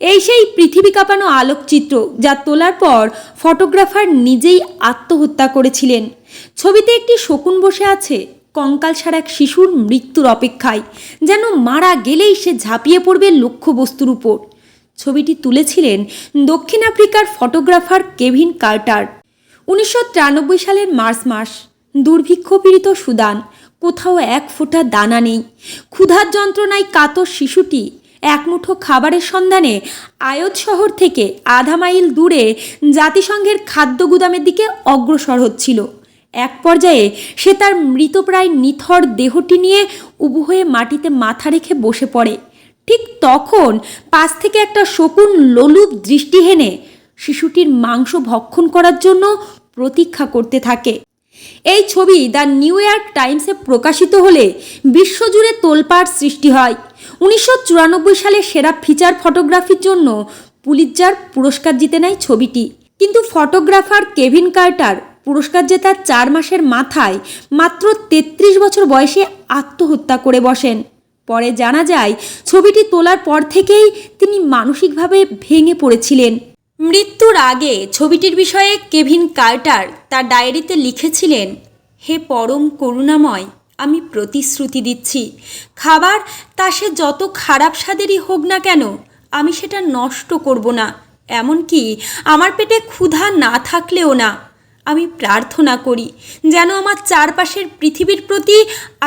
এই সেই পৃথিবী কাঁপানো আলোকচিত্র যা তোলার পর ফটোগ্রাফার নিজেই আত্মহত্যা করেছিলেন। ছবিতে একটি শকুন বসে আছে, কঙ্কাল ছাড়া এক শিশুর মৃত্যুর অপেক্ষায়। যেন মারা গেলেই সে ঝাঁপিয়ে পড়বে লক্ষ্যবস্তুর উপর। ছবিটি তুলেছিলেন দক্ষিণ আফ্রিকার ফটোগ্রাফার কেভিন কার্টার। উনিশশো তিরানব্বই সালের মার্চ মাস, দুর্ভিক্ষপীড়িত সুদান, কোথাও এক ফোঁটা দানা নেই। ক্ষুধার যন্ত্রণায় কাতর শিশুটি এক মুঠো খাবারের সন্ধানে আয়ত শহর থেকে আধা মাইল দূরে জাতিসংঘের খাদ্য গুদামের দিকে অগ্রসর হচ্ছিল। এক পর্যায়ে সে তার মৃতপ্রায় নিথর দেহটি নিয়ে উবু হয়ে মাটিতে মাথা রেখে বসে পড়ে। ঠিক তখন পাশ থেকে একটা শকুন লোলুপ দৃষ্টি হেনে শিশুটির মাংস ভক্ষণ করার জন্য প্রতীক্ষা করতে থাকে। এই ছবি দ্য নিউ ইয়র্ক টাইমসে প্রকাশিত হলে বিশ্বজুড়ে তোলপাড় সৃষ্টি হয়। উনিশশো চুরানব্বই সালে সেরা ফিচার ফটোগ্রাফির জন্য পুলিৎজার পুরস্কার জিতে নেয় ছবিটি। কিন্তু ফটোগ্রাফার কেভিন কার্টার পুরস্কার জেতার চার মাসের মাথায় মাত্র তেত্রিশ বছর বয়সে আত্মহত্যা করে বসেন। পরে জানা যায়, ছবিটি তোলার পর থেকেই তিনি মানসিকভাবে ভেঙে পড়েছিলেন। মৃত্যুর আগে ছবিটির বিষয়ে কেভিন কার্টার তার ডায়েরিতে লিখেছিলেন, হে পরম করুণাময়, আমি প্রতিশ্রুতি দিচ্ছি। খাবার তা সে যত খারাপ স্বাদেরই হোক না কেন, আমি সেটা নষ্ট করব না। এমনকি আমার পেটে ক্ষুধা না থাকলেও না। আমি প্রার্থনা করি যেন আমার চারপাশের পৃথিবীর প্রতি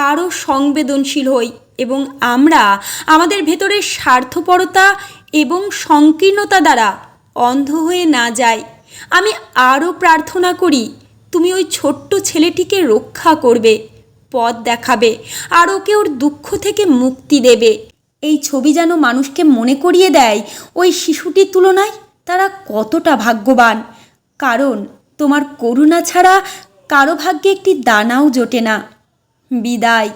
আরও সংবেদনশীল হই এবং আমরা আমাদের ভেতরের স্বার্থপরতা এবং সংকীর্ণতা দ্বারা অন্ধ হয়ে না যাই। আমি আরও প্রার্থনা করি, তুমি ওই ছোট্ট ছেলেটিকে রক্ষা করবে, পথ দেখাবে আর ওকে ওর দুঃখ থেকে মুক্তি দেবে। এই ছবি যেন মানুষকে মনে করিয়ে দেয়, ওই শিশুটির তুলনায় তারা কতটা ভাগ্যবান। কারণ তোমার করুণা ছাড়া কারও ভাগ্যে একটি দানাও জোটে না। বিদায়।